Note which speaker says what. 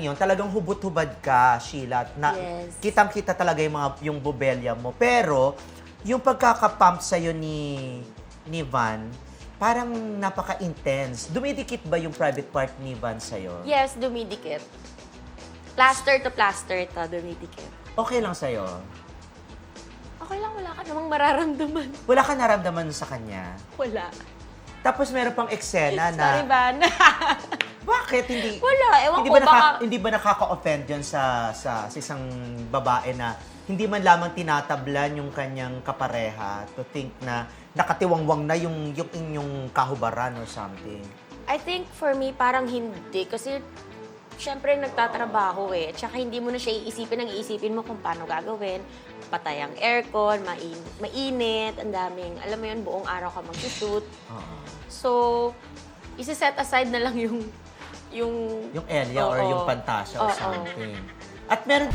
Speaker 1: yon talagang hubot-hubad ka, Sheila. Na,
Speaker 2: Yes.
Speaker 1: Kitang-kita talaga yung, mga, yung bubelya mo. Pero, yung pagkakapump sa'yo ni, ni Van, parang napaka-intense. Dumidikit ba yung private part ni Van sa'yo?
Speaker 2: Yes, dumidikit. Plaster to plaster to, dumidikit.
Speaker 1: Okay lang sa'yo?
Speaker 2: Okay lang, wala ka namang mararamdaman.
Speaker 1: Wala ka naramdaman sa kanya?
Speaker 2: Wala.
Speaker 1: Tapos meron pang eksena na...
Speaker 2: Sorry, Van.
Speaker 1: Bakit hindi?
Speaker 2: Wala, ewan
Speaker 1: hindi
Speaker 2: ko,
Speaker 1: ba naka,
Speaker 2: baka-
Speaker 1: hindi ba nakaka-offend 'yon sa, sa sa isang babae na hindi man lamang tinatablan yung kanyang kapareha to think na nakatiwangwang na yung yung inyong kahubaran or something.
Speaker 2: I think for me, parang hindi. Kasi, syempre, nagtatrabaho eh. Tsaka hindi mo na siya iisipin. Ang iisipin mo kung paano gagawin. Patay ang aircon, main, mainit, ang daming, alam mo yun, buong araw ka mag-shoot.
Speaker 1: Oo.
Speaker 2: So, isi-set aside na lang yung, yung,
Speaker 1: Yung area or
Speaker 2: Oo.
Speaker 1: yung pantasya or
Speaker 2: Oo.
Speaker 1: something. At meron